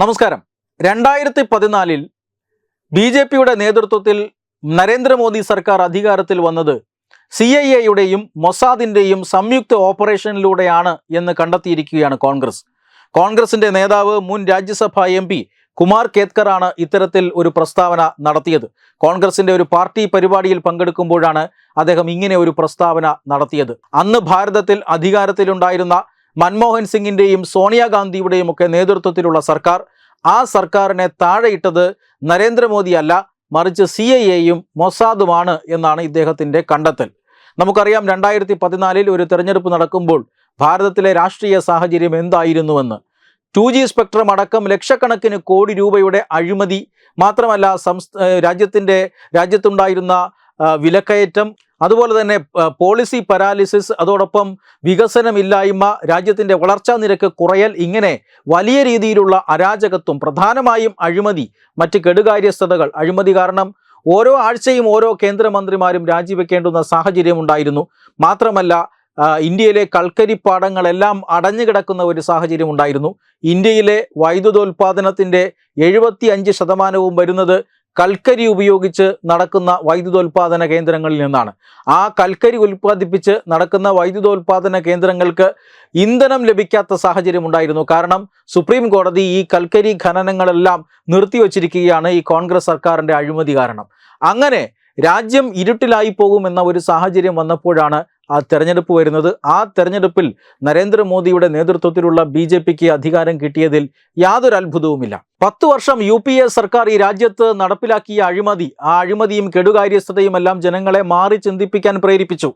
നമസ്കാരം. രണ്ടായിരത്തി പതിനാലിൽ ബി ജെ പിയുടെ നേതൃത്വത്തിൽ നരേന്ദ്രമോദി സർക്കാർ അധികാരത്തിൽ വന്നത് സി ഐ എയുടെയും മൊസാദിന്റെയും സംയുക്ത ഓപ്പറേഷനിലൂടെയാണ് എന്ന് കണ്ടെത്തിയിരിക്കുകയാണ് കോൺഗ്രസ്. കോൺഗ്രസിന്റെ നേതാവ് മുൻ രാജ്യസഭാ എം പി കുമാർ കേത്കറാണ് ഇത്തരത്തിൽ ഒരു പ്രസ്താവന നടത്തിയത്. കോൺഗ്രസിന്റെ ഒരു പാർട്ടി പരിപാടിയിൽ പങ്കെടുക്കുമ്പോഴാണ് അദ്ദേഹം ഇങ്ങനെ ഒരു പ്രസ്താവന നടത്തിയത്. അന്ന് ഭാരതത്തിൽ അധികാരത്തിലുണ്ടായിരുന്ന മൻമോഹൻ സിംഗിന്റെയും സോണിയാഗാന്ധിയുടെയും ഒക്കെ നേതൃത്വത്തിലുള്ള സർക്കാർ ആ സർക്കാരിനെ താഴെയിട്ടത് നരേന്ദ്രമോദി അല്ല മറിച്ച് സി ഐ എയും മൊസാദുമാണ് എന്നാണ് ഇദ്ദേഹത്തിന്റെ കണ്ടെത്തൽ. നമുക്കറിയാം രണ്ടായിരത്തി പതിനാലിൽ ഒരു തെരഞ്ഞെടുപ്പ് നടക്കുമ്പോൾ ഭാരതത്തിലെ രാഷ്ട്രീയ സാഹചര്യം എന്തായിരുന്നുവെന്ന്. ടു ജി സ്പെക്ട്രം അടക്കം ലക്ഷക്കണക്കിന് കോടി രൂപയുടെ അഴിമതി മാത്രമല്ല സംസ്ഥ രാജ്യത്തിന്റെ രാജ്യത്തുണ്ടായിരുന്ന വിലക്കയറ്റം അതുപോലെ തന്നെ പോളിസി പരാലിസിസ് അതോടൊപ്പം വികസനമില്ലായ്മ രാജ്യത്തിന്റെ വളർച്ചാ നിരക്ക് കുറയൽ ഇങ്ങനെ വലിയ രീതിയിലുള്ള അരാജകത്വം പ്രധാനമായും അഴിമതി മറ്റ് കെടുകാര്യസ്ഥതകൾ. അഴിമതി കാരണം ഓരോ ആഴ്ചയും ഓരോ കേന്ദ്രമന്ത്രിമാരും രാജിവെക്കേണ്ടുന്ന സാഹചര്യം ഉണ്ടായിരുന്നു. മാത്രമല്ല ഇന്ത്യയിലെ കൽക്കരിപ്പാടങ്ങളെല്ലാം അടഞ്ഞു കിടക്കുന്ന ഒരു സാഹചര്യം ഉണ്ടായിരുന്നു. ഇന്ത്യയിലെ വൈദ്യുതോൽപാദനത്തിന്റെ എഴുപത്തി അഞ്ച് ശതമാനവും വരുന്നത് കൽക്കരി ഉപയോഗിച്ച് നടക്കുന്ന വൈദ്യുതോൽപാദന കേന്ദ്രങ്ങളിൽ നിന്നാണ്. ആ കൽക്കരി ഉൽപ്പാദിപ്പിച്ച് നടക്കുന്ന വൈദ്യുതോൽപാദന കേന്ദ്രങ്ങൾക്ക് ഇന്ധനം ലഭിക്കാത്ത സാഹചര്യം ഉണ്ടായിരുന്നു. കാരണം സുപ്രീം കോടതി ഈ കൽക്കരി ഖനനങ്ങളെല്ലാം നിർത്തിവച്ചിരിക്കുകയാണ് ഈ കോൺഗ്രസ് സർക്കാരിന്റെ അഴിമതി കാരണം. അങ്ങനെ രാജ്യം ഇരുട്ടിലായി പോകുമെന്ന ഒരു സാഹചര്യം വന്നപ്പോഴാണ് ആ തെരഞ്ഞെടുപ്പ് വരുന്നത്. ആ തെരഞ്ഞെടുപ്പിൽ നരേന്ദ്രമോദിയുടെ നേതൃത്വത്തിലുള്ള ബി ജെ പിക്ക് അധികാരം കിട്ടിയതിൽ യാതൊരു അത്ഭുതവുമില്ല. പത്തു വർഷം യു പി എ സർക്കാർ ഈ രാജ്യത്ത് നടപ്പിലാക്കിയ അഴിമതി ആ അഴിമതിയും കെടുകാര്യസ്ഥതയും എല്ലാം ജനങ്ങളെ മാറി ചിന്തിപ്പിക്കാൻ പ്രേരിപ്പിച്ചു.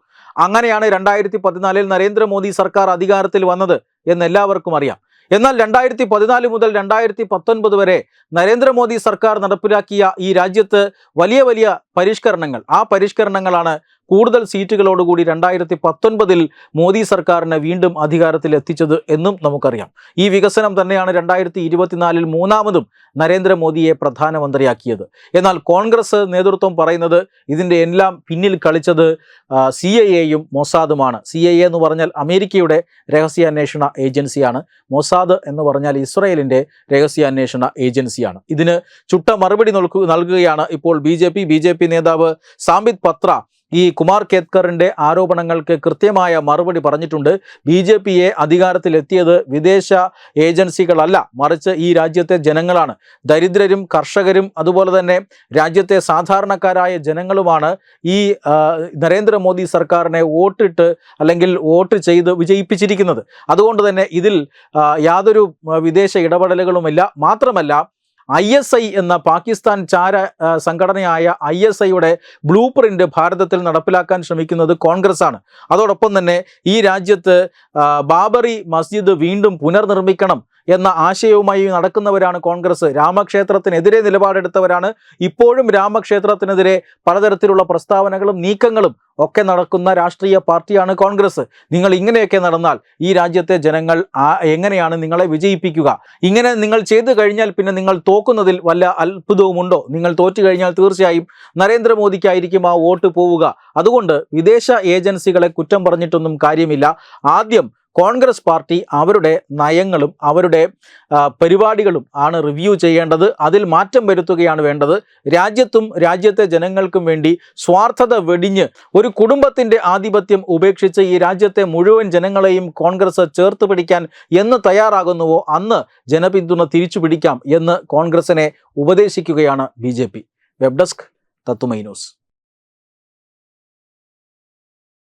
അങ്ങനെയാണ് രണ്ടായിരത്തി പതിനാലിൽ നരേന്ദ്രമോദി സർക്കാർ അധികാരത്തിൽ വന്നത് എന്ന് എല്ലാവർക്കും അറിയാം. എന്നാൽ രണ്ടായിരത്തി പതിനാല് മുതൽ രണ്ടായിരത്തി പത്തൊൻപത് വരെ നരേന്ദ്രമോദി സർക്കാർ നടപ്പിലാക്കിയ ഈ രാജ്യത്ത് വലിയ വലിയ പരിഷ്കരണങ്ങൾ ആ പരിഷ്കരണങ്ങളാണ് കൂടുതൽ സീറ്റുകളോടുകൂടി രണ്ടായിരത്തി പത്തൊൻപതിൽ മോദി സർക്കാരിനെ വീണ്ടും അധികാരത്തിൽ എത്തിച്ചത് എന്നും നമുക്കറിയാം. ഈ വികസനം തന്നെയാണ് രണ്ടായിരത്തി ഇരുപത്തിനാലിൽ മൂന്നാമതും നരേന്ദ്രമോദിയെ പ്രധാനമന്ത്രിയാക്കിയത്. എന്നാൽ കോൺഗ്രസ് നേതൃത്വം പറയുന്നത് ഇതിന്റെ എല്ലാം പിന്നിൽ കളിച്ചത് സി ഐ എയും മൊസാദുമാണ്. സി ഐ എ എന്ന് പറഞ്ഞാൽ അമേരിക്കയുടെ രഹസ്യാന്വേഷണ ഏജൻസിയാണ്. മൊസാദ് എന്ന് പറഞ്ഞാൽ ഇസ്രയേലിന്റെ രഹസ്യാന്വേഷണ ഏജൻസിയാണ്. ഇതിന് ചുട്ട മറുപടി നൽകുകയാണ് ഇപ്പോൾ B J P. B J P നേതാവ് സാംബിത് പത്ര ഈ കുമാർ കേത്കറിന്റെ ആരോപണങ്ങൾക്ക് കൃത്യമായ മറുപടി പറഞ്ഞിട്ടുണ്ട്. ബി ജെ പിയെ അധികാരത്തിലെത്തിയത് വിദേശ ഏജൻസികളല്ല മറിച്ച് ഈ രാജ്യത്തെ ജനങ്ങളാണ്. ദരിദ്രരും കർഷകരും അതുപോലെ തന്നെ രാജ്യത്തെ സാധാരണക്കാരായ ജനങ്ങളുമാണ് ഈ നരേന്ദ്രമോദി സർക്കാരിനെ വോട്ടിട്ട് അല്ലെങ്കിൽ വോട്ട് ചെയ്ത് വിജയിപ്പിച്ചിരിക്കുന്നത്. അതുകൊണ്ട് തന്നെ ഇതിൽ യാതൊരു വിദേശ ഇടപെടലുകളുമില്ല. മാത്രമല്ല ഐ എസ് ഐ എന്ന പാകിസ്ഥാൻ ചാര സംഘടനയായ ഐ എസ് ഐയുടെ ബ്ലൂ പ്രിന്റ് ഭാരതത്തിൽ നടപ്പിലാക്കാൻ ശ്രമിക്കുന്നത് കോൺഗ്രസ് ആണ് അതോടൊപ്പം തന്നെ ഈ രാജ്യത്ത് ബാബറി മസ്ജിദ് വീണ്ടും പുനർനിർമ്മിക്കണം എന്ന ആശയവുമായി നടക്കുന്നവരാണ് കോൺഗ്രസ്. രാമക്ഷേത്രത്തിനെതിരെ നിലപാടെടുത്തവരാണ്. ഇപ്പോഴും രാമക്ഷേത്രത്തിനെതിരെ പലതരത്തിലുള്ള പ്രസ്താവനകളും നീക്കങ്ങളും ഒക്കെ നടക്കുന്ന രാഷ്ട്രീയ പാർട്ടിയാണ് കോൺഗ്രസ്. നിങ്ങൾ ഇങ്ങനെയൊക്കെ നടന്നാൽ ഈ രാജ്യത്തെ ജനങ്ങൾ എങ്ങനെയാണ് നിങ്ങളെ വിജയിപ്പിക്കുക? ഇങ്ങനെ നിങ്ങൾ ചെയ്തു കഴിഞ്ഞാൽ പിന്നെ നിങ്ങൾ തോക്കുന്നതിൽ വല്ല അത്ഭുതവുമുണ്ടോ? നിങ്ങൾ തോറ്റു കഴിഞ്ഞാൽ തീർച്ചയായും നരേന്ദ്രമോദിക്കായിരിക്കും ആ വോട്ട് പോവുക. അതുകൊണ്ട് വിദേശ ഏജൻസികളെ കുറ്റം പറഞ്ഞിട്ടൊന്നും കാര്യമില്ല. ആദ്യം കോൺഗ്രസ് പാർട്ടി അവരുടെ നയങ്ങളും അവരുടെ പരിപാടികളും ആണ് റിവ്യൂ ചെയ്യേണ്ടത്. അതിൽ മാറ്റം വരുത്തുകയാണ് വേണ്ടത്. രാജ്യത്തും രാജ്യത്തെ ജനങ്ങൾക്കും വേണ്ടി സ്വാർത്ഥത വെടിഞ്ഞ് ഒരു കുടുംബത്തിന്റെ ആധിപത്യം ഉപേക്ഷിച്ച് ഈ രാജ്യത്തെ മുഴുവൻ ജനങ്ങളെയും കോൺഗ്രസ് ചേർത്ത് പിടിക്കാൻ എന്ന് തയ്യാറാകുന്നുവോ അന്ന് ജനപിന്തുണ തിരിച്ചു പിടിക്കാം എന്ന് കോൺഗ്രസിനെ ഉപദേശിക്കുകയാണ് B J P. Web desk Tatwamayi news.